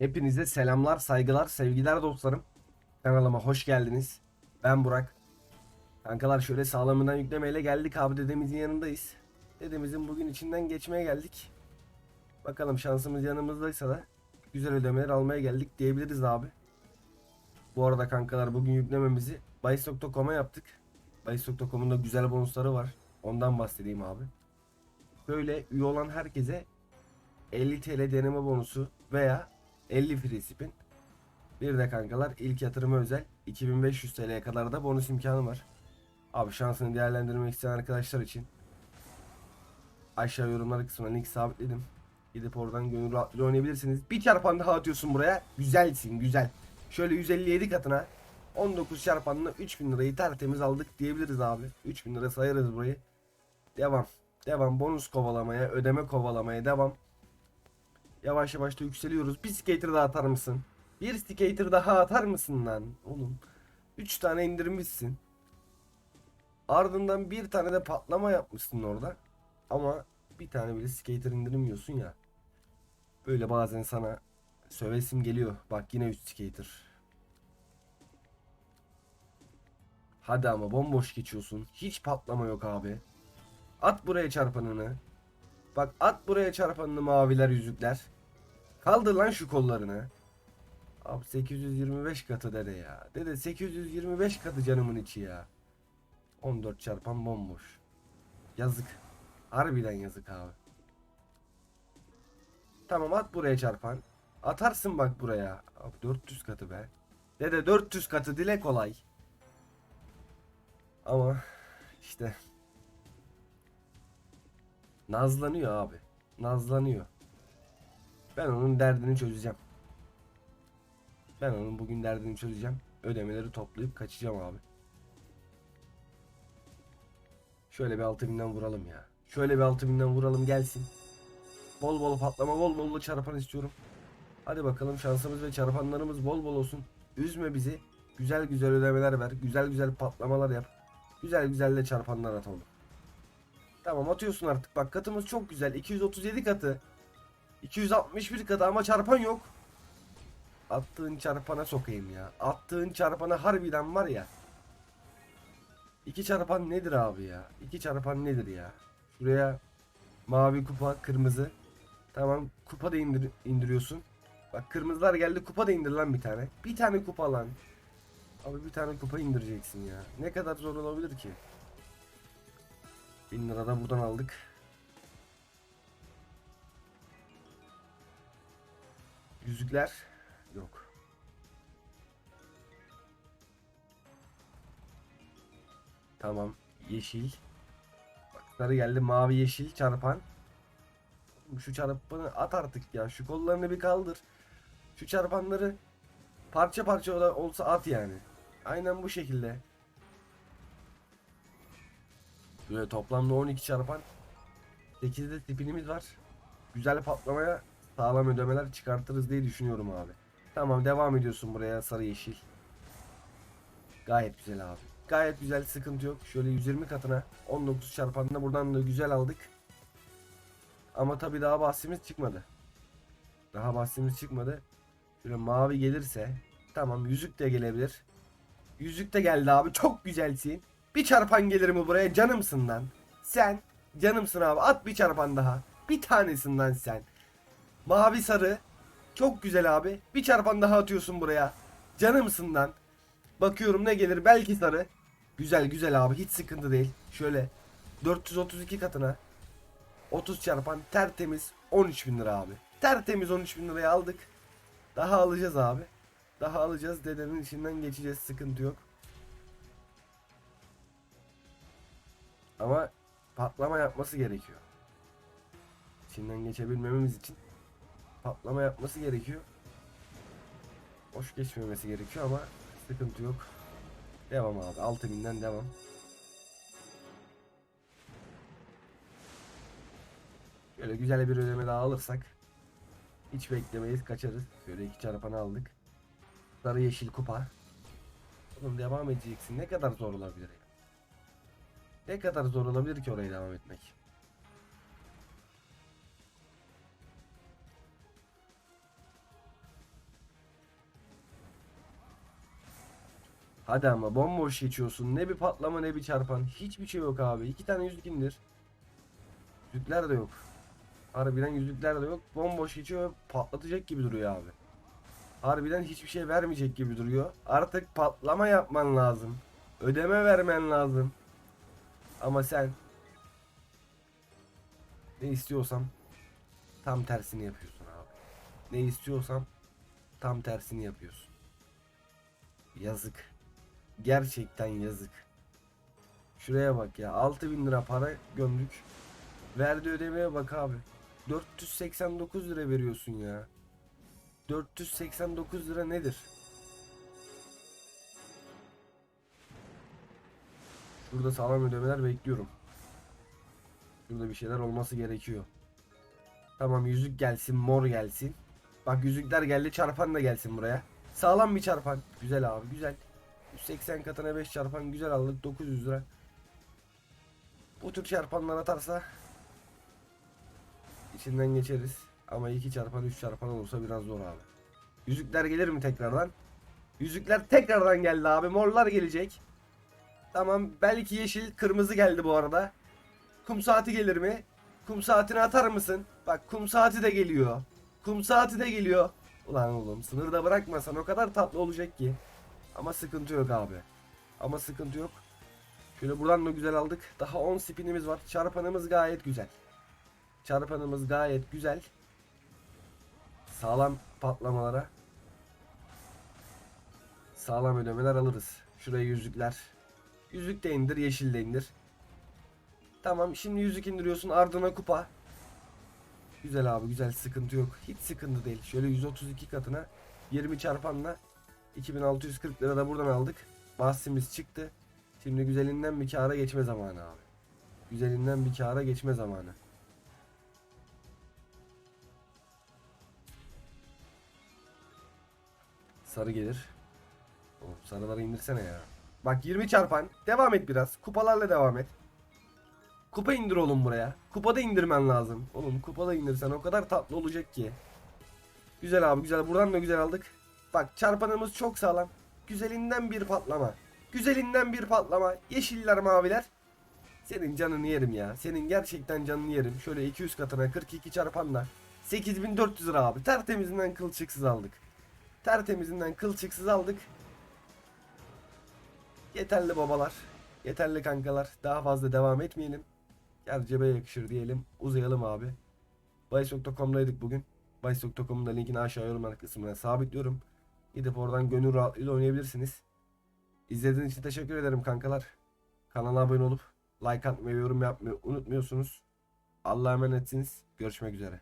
Hepinize selamlar, saygılar, sevgiler dostlarım. Kanalıma hoş geldiniz. Ben Burak. Kankalar şöyle sağlamından yüklemeyle geldik abi dedemizin yanındayız. Dedemizin bugün içinden geçmeye geldik. Bakalım şansımız yanımızdaysa da güzel ödemeler almaya geldik diyebiliriz abi. Bu arada kankalar bugün yüklememizi Bayis.com'a yaptık. Bayis.com'un da güzel bonusları var. Ondan bahsedeyim abi. Böyle üye olan herkese 50 TL deneme bonusu veya 50 free spin. Bir de kankalar ilk yatırıma özel 2500 TL'ye kadar da bonus imkanı var. Abi şansını değerlendirmek isteyen arkadaşlar için aşağı yorumlar kısmına link sabitledim. Gidip oradan gönül rahatlığıyla oynayabilirsiniz. Bir çarpan daha atıyorsun buraya. Güzelsin güzel. Şöyle 157 katına 19 çarpanla 3000 lirayı tertemiz aldık diyebiliriz abi. 3000 lira sayarız burayı. Devam. Devam. Bonus kovalamaya, ödeme kovalamaya devam. Yavaş yavaş da yükseliyoruz. Bir skater daha atar mısın? Bir skater daha atar mısın lan? Oğlum. 3 tane indirmişsin. Ardından bir tane de patlama yapmışsın orada. Ama bir tane bile skater indirmiyorsun ya. Böyle bazen sana sövesim geliyor. Bak yine 3 skater. Hadi ama bomboş geçiyorsun. Hiç patlama yok abi. At buraya çarpanını. Bak at buraya çarpanını maviler yüzükler. Kaldır lan şu kollarını. Abi 825 katı dede ya. Dede 825 katı canımın içi ya. 14 çarpan bomboş. Yazık. Harbiden yazık abi. Tamam at buraya çarpan. Atarsın bak buraya. Abi 400 katı be. Dede 400 katı dile kolay. Ama işte Nazlanıyor abi. Nazlanıyor. Ben onun derdini çözeceğim. Ben onun bugün derdini çözeceğim. Ödemeleri toplayıp kaçacağım abi. Şöyle bir 6000'den vuralım ya. Şöyle bir 6000'den vuralım gelsin. Bol bol patlama bol bol çarpan istiyorum. Hadi bakalım şansımız ve çarpanlarımız bol bol olsun. Üzme bizi. Güzel güzel ödemeler ver. Güzel güzel patlamalar yap. Güzel güzel de çarpanlar at oğlum. Tamam atıyorsun artık. Bak katımız çok güzel. 237 katı. 261 katı ama çarpan yok. Attığın çarpana sokayım ya. Attığın çarpana harbiden var ya. İki çarpan nedir abi ya? İki çarpan nedir ya? Şuraya mavi kupa, kırmızı. Tamam kupa da indir, indiriyorsun. Bak kırmızılar geldi kupa da indir lan bir tane. Bir tane kupa lan. Abi bir tane kupa indireceksin ya. Ne kadar zor olabilir ki? 1000 lira da buradan aldık. Yüzükler yok. Tamam. Yeşil. Bak sarı geldi. Mavi yeşil çarpan. Şu çarpanı at artık ya. Şu kollarını bir kaldır. Şu çarpanları parça parça olsa at yani. Aynen bu şekilde. Böyle toplamda 12 çarpan 8'de tipinimiz var. Güzel patlamaya sağlam ödemeler çıkartırız diye düşünüyorum abi. Tamam devam ediyorsun buraya sarı yeşil. Gayet güzel abi. Gayet güzel sıkıntı yok. Şöyle 120 katına 19 çarpanında buradan da güzel aldık. Ama tabi daha bahsimiz çıkmadı. Daha bahsimiz çıkmadı. Şöyle mavi gelirse tamam yüzük de gelebilir. Yüzük de geldi abi çok güzelsin. Bir çarpan gelir mi buraya canımsın lan. Sen canımsın abi at bir çarpan daha. Bir tanesinden sen. Mavi sarı. Çok güzel abi. Bir çarpan daha atıyorsun buraya. Canımsın lan. Bakıyorum ne gelir belki sarı. Güzel güzel abi hiç sıkıntı değil. Şöyle 432 katına 30 çarpan tertemiz 13 bin lira abi. Tertemiz 13 bin liraya aldık. Daha alacağız abi. Daha alacağız dedenin içinden geçeceğiz sıkıntı yok. Ama patlama yapması gerekiyor. İçinden geçebilmemiz için patlama yapması gerekiyor. Hoş geçmemesi gerekiyor ama sıkıntı yok. Devam abi 6000'den devam. Şöyle güzel bir ödeme daha alırsak hiç beklemeyiz kaçarız. Şöyle iki çarpanı aldık. Sarı yeşil kupa. Oğlum devam edeceksin. Ne kadar zor olabilir? Ne kadar zor olabilir ki oraya devam etmek? Hadi ama bomboş geçiyorsun. Ne bir patlama ne bir çarpan. Hiçbir şey yok abi. İki tane yüzlük indir. Yüzlükler de yok. Harbiden yüzlükler de yok. Bomboş geçiyor patlatacak gibi duruyor abi. Harbiden hiçbir şey vermeyecek gibi duruyor. Artık patlama yapman lazım. Ödeme vermen lazım. Ama sen ne istiyorsam tam tersini yapıyorsun abi. Ne istiyorsam tam tersini yapıyorsun. Yazık. Gerçekten yazık. Şuraya bak ya. 6000 lira para gömdük. Verdi ödemeye bak abi. 489 lira veriyorsun ya. 489 lira nedir? Şurada sağlam ödemeler bekliyorum. Şurada bir şeyler olması gerekiyor. Tamam yüzük gelsin, mor gelsin. Bak yüzükler geldi, çarpan da gelsin buraya. Sağlam bir çarpan. Güzel abi, güzel. 180 katına 5 çarpan güzel aldık 900 lira. Bu tür çarpanlar atarsa içinden geçeriz. Ama 2 çarpan 3 çarpan olursa biraz zor abi. Yüzükler gelir mi tekrardan? Yüzükler tekrardan geldi abi. Morlar gelecek. Tamam belki yeşil kırmızı geldi bu arada. Kum saati gelir mi? Kum saatini atar mısın? Bak kum saati de geliyor. Kum saati de geliyor. Ulan oğlum sınırda bırakmasan o kadar tatlı olacak ki. Ama sıkıntı yok abi. Ama sıkıntı yok. Şöyle buradan da güzel aldık. Daha 10 spinimiz var. Çarpanımız gayet güzel. Çarpanımız gayet güzel. Sağlam patlamalara sağlam ödemeler alırız. Şuraya yüzükler. Yüzük de indir, yeşil de indir. Tamam şimdi yüzük indiriyorsun ardına kupa. Güzel abi güzel sıkıntı yok. Hiç sıkıntı değil. Şöyle 132 katına 20 çarpanla 2640 lira da buradan aldık. Bahsimiz çıktı. Şimdi güzelinden bir kâra geçme zamanı abi. Güzelinden bir kâra geçme zamanı. Sarı gelir. Oğlum sarıları indirsene ya. Bak 20 çarpan. Devam et biraz. Kupalarla devam et. Kupa indir oğlum buraya. Kupada indirmen lazım. Oğlum kupada indirsen o kadar tatlı olacak ki. Güzel abi güzel. Buradan da güzel aldık. Bak çarpanımız çok sağlam. Güzelinden bir patlama. Güzelinden bir patlama. Yeşiller maviler. Senin canını yerim ya. Senin gerçekten canını yerim. Şöyle 200 katına 42 çarpanla. 8400 lira abi. Tertemizinden kılçıksız aldık. Tertemizinden kılçıksız aldık. Yeterli babalar. Yeterli kankalar. Daha fazla devam etmeyelim. Gel cebe yakışır diyelim. Uzayalım abi. Bayis.com'daydık bugün. Bayis.com'un da linkini aşağı yorumlar kısmına sabitliyorum. Gidip oradan gönül rahatlığıyla oynayabilirsiniz. İzlediğiniz için teşekkür ederim kankalar. Kanala abone olup like atmayı, yorum yapmayı unutmuyorsunuz. Allah'a emanetsiniz. Görüşmek üzere.